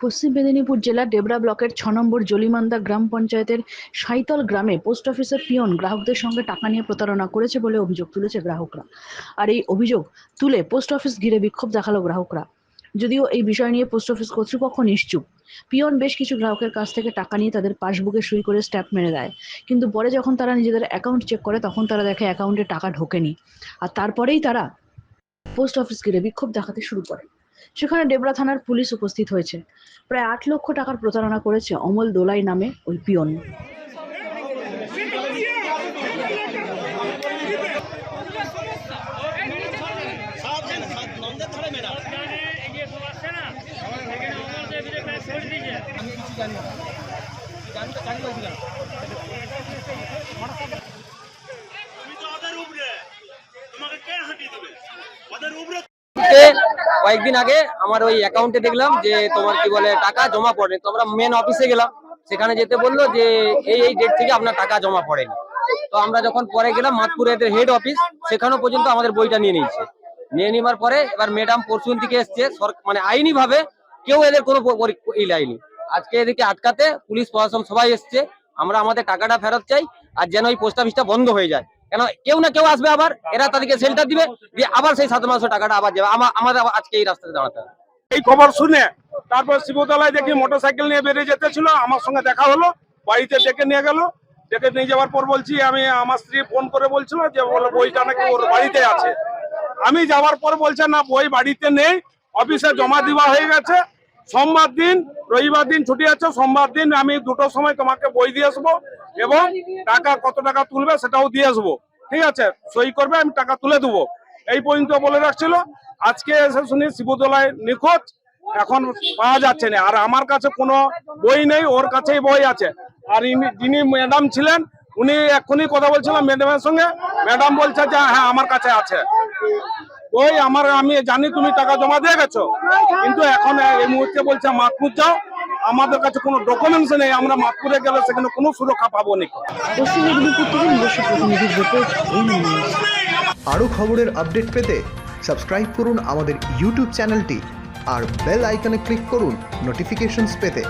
পশ্চিম মেদিনীপুর জেলার ডেবরা ব্লকের ছ নম্বর জলিমান্দা গ্রাম পঞ্চায়েতের সাইতল গ্রামে পোস্ট অফিসের পিয়ন গ্রাহকদের সঙ্গে টাকা নিয়ে প্রতারণা করেছে বলে অভিযোগ তুলেছে গ্রাহকরা। আর এই অভিযোগ তুলে পোস্ট অফিস ঘিরে বিক্ষোভ দেখাল গ্রাহকরা। যদিও এই বিষয় নিয়ে পোস্ট অফিস কর্তৃপক্ষ নিশ্চুপ। পিয়ন বেশ কিছু গ্রাহকের কাছ থেকে টাকা নিয়ে তাদের পাসবুকে সই করে স্ট্যাম্প মেরে দেয়। কিন্তু পরে যখন তারা নিজেদের অ্যাকাউন্ট চেক করে, তখন তারা দেখে অ্যাকাউন্টে টাকা ঢোকেনি। আর তারপরেই তারা পোস্ট অফিস ঘিরে বিক্ষোভ দেখাতে শুরু করে। সেখানে ডেবরা থানার পুলিশ উপস্থিত হয়েছে। প্রায় আট লক্ষ টাকার প্রতারণা করেছে অমল দোলাই নামে ওই পিয়ন। তোমাকে কে হাঁটিয়ে দেবে? ওদের উপরে কয়েকদিন আগে আমার ওই অ্যাকাউন্টে দেখলাম যে তোমার কি বলে টাকা জমা পড়েনি। তো আমরা মেন অফিসে গেলাম। সেখানে যেতে বলল যে এই এই ডেট থেকে আপনার টাকা জমা পড়েনি। তো আমরা যখন পরে গেলাম, মাতপুরে এদের হেড অফিস সেখানেও পর্যন্ত আমাদের বইটা নিয়ে নিয়েছে। নিয়ে নেওয়ার পরে এবার ম্যাডাম পরশুদিন থেকে এসছে। মানে আইনি ভাবে কেউ এদের কোনো ই লাইনি। আজকে এদিকে আটকাতে পুলিশ, প্রশাসন সবাই এসছে। আমরা আমাদের টাকাটা ফেরত চাই আর যেন ওই পোস্ট অফিসটা বন্ধ হয়ে যায়। কেন কেউ না কেউ আসবে আবার, এরা তাদেরকে সেন্টার দিবে, দিয়ে আবার সেই সাত মাসের টাকাটা আবার যাবে। আমা- আমাদের আজকে এই রাস্তাতে দাঁড়াতে এই খবর শুনে তারপর শিবতলায় দেখি মোটরসাইকেল নিয়ে বেরিয়ে যেতেছিল আমার সঙ্গে দেখা হলো, বাড়িতে ডেকে নিয়ে গেল। ডেকে নিয়ে যাওয়ার পর বলছি, আমি আমার স্ত্রী ফোন করে বলছিল যে, বলে বইটা নাকি ওর বাড়িতে আছে। আমি যাওয়ার পর বলছে, না, বই বাড়িতে নেই অফিসে জমা দেওয়া হয়ে গেছে। সোমবার দিন, রবিবার দিন ছুটি আছে, সোমবার দিন আমি দুটোর সময় তোমাকে বই দিয়ে আসব। এবং টাকা কত টাকা তুলবে সেটাও দিয়ে আসব। ঠিক আছে? সই করবে, আমি টাকা তুলে দেবো। এই পর্যন্ত বলে রাখছিল। আজকে এসে শুনি শিবদোলায় নিখোঁজ। এখন পাওয়া যাচ্ছে না। আর আমার কাছে কোনো বই নেই, ওর কাছেই বই আছে। আর যিনি ম্যাডাম ছিলেন, উনি এক্ষুনি কথা বলছিলাম ম্যাডামের সঙ্গে। ম্যাডাম বলছে যে হ্যাঁ আমার কাছে আছে। ওই আমার, আমি জানি তুমি টাকা জমা দিয়ে গেছো। কিন্তু এখন এই মুহূর্তে বলছে মাতপুর যাও। আমাদের কাছে কোনো ডকুমেন্টস নেই, আমরা মাতপুরে গেলে সেখানে কোনো সুরক্ষা পাবো না। রিপোর্ট আরও খবরের আপডেট পেতে সাবস্ক্রাইব করুন আমাদের ইউটিউব চ্যানেলটি আর বেল আইকনে ক্লিক করুন নোটিফিকেশনস পেতে।